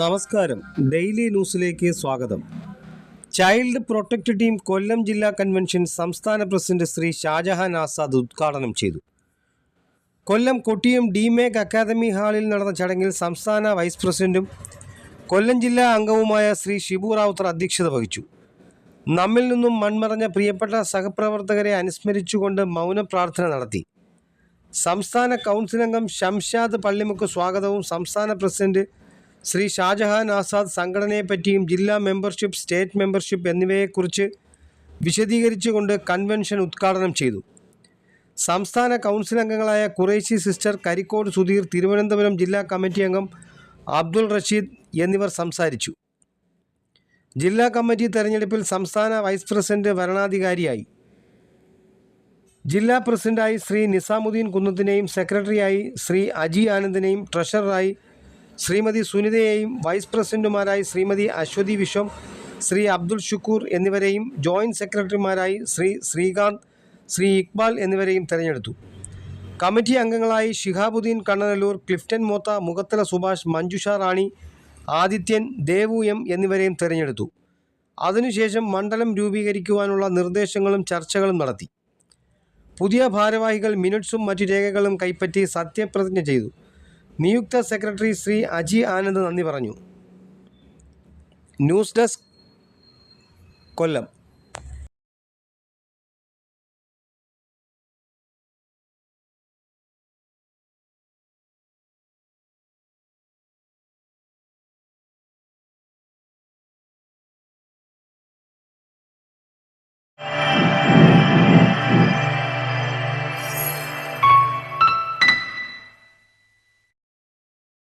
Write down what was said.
നമസ്കാരം. ഡെയിലി ന്യൂസിലേക്ക് സ്വാഗതം. ചൈൽഡ് പ്രൊട്ടക്ട് ടീം കൊല്ലം ജില്ലാ കൺവെൻഷൻ സംസ്ഥാന പ്രസിഡന്റ് ശ്രീ ഷാജഹാൻ ആസാദ് ഉദ്ഘാടനം ചെയ്തു. കൊല്ലം കൊട്ടിയം ഡിമേക് അക്കാദമി ഹാളിൽ നടന്ന ചടങ്ങിൽ സംസ്ഥാന വൈസ് പ്രസിഡന്റും കൊല്ലം ജില്ലാ അംഗവുമായ ശ്രീ ഷിബു റാവുത്തർ അധ്യക്ഷത വഹിച്ചു. നമ്മിൽ നിന്നും മൺമറഞ്ഞ പ്രിയപ്പെട്ട സഹപ്രവർത്തകരെ അനുസ്മരിച്ചുകൊണ്ട് മൗന പ്രാർത്ഥന നടത്തി. സംസ്ഥാന കൗൺസിലംഗം ഷംഷാദ് പള്ളിമുക്ക് സ്വാഗതവും സംസ്ഥാന പ്രസിഡന്റ് ശ്രീ ഷാജഹാൻ ആസാദ് സംഘടനയെപ്പറ്റിയും ജില്ലാ മെമ്പർഷിപ്പ് സ്റ്റേറ്റ് മെമ്പർഷിപ്പ് എന്നിവയെക്കുറിച്ച് വിശദീകരിച്ചുകൊണ്ട് കൺവെൻഷൻ ഉദ്ഘാടനം ചെയ്തു. സംസ്ഥാന കൗൺസിൽ അംഗങ്ങളായ കുറേശി സിസ്റ്റർ കരിക്കോട് സുധീർ തിരുവനന്തപുരം ജില്ലാ കമ്മിറ്റി അംഗം അബ്ദുൾ റഷീദ് എന്നിവർ സംസാരിച്ചു. ജില്ലാ കമ്മിറ്റി തെരഞ്ഞെടുപ്പിൽ സംസ്ഥാന വൈസ് പ്രസിഡന്റ് വരണാധികാരിയായി ജില്ലാ പ്രസിഡന്റായി ശ്രീ നിസാമുദ്ദീൻ കുന്നത്തിനെയും സെക്രട്ടറിയായി ശ്രീ അജി ആനന്ദിനെയും ട്രഷററായി ശ്രീമതി സുനിതയെയും വൈസ് പ്രസിഡന്റുമാരായി ശ്രീമതി അശ്വതി വിശ്വം ശ്രീ അബ്ദുൽ ഷുക്കൂർ എന്നിവരെയും ജോയിന്റ് സെക്രട്ടറിമാരായി ശ്രീ ശ്രീകാന്ത് ശ്രീ ഇക്ബാൽ എന്നിവരെയും തെരഞ്ഞെടുത്തു. കമ്മിറ്റി അംഗങ്ങളായി ഷിഹാബുദ്ദീൻ കണ്ണനല്ലൂർ ക്ലിഫ്റ്റൻ മോത്ത മുഖത്തല സുഭാഷ് മഞ്ജുഷ റാണി ആദിത്യൻ ദേവു എം എന്നിവരെയും തെരഞ്ഞെടുത്തു. അതിനുശേഷം മണ്ഡലം രൂപീകരിക്കുവാനുള്ള നിർദ്ദേശങ്ങളും ചർച്ചകളും നടത്തി. പുതിയ ഭാരവാഹികൾ മിനിറ്റ്സും മറ്റു രേഖകളും കൈപ്പറ്റി സത്യപ്രതിജ്ഞ ചെയ്തു. നിയുക്ത സെക്രട്ടറി ശ്രീ അജി ആനന്ദ് നന്ദി പറഞ്ഞു. News desk Kollam.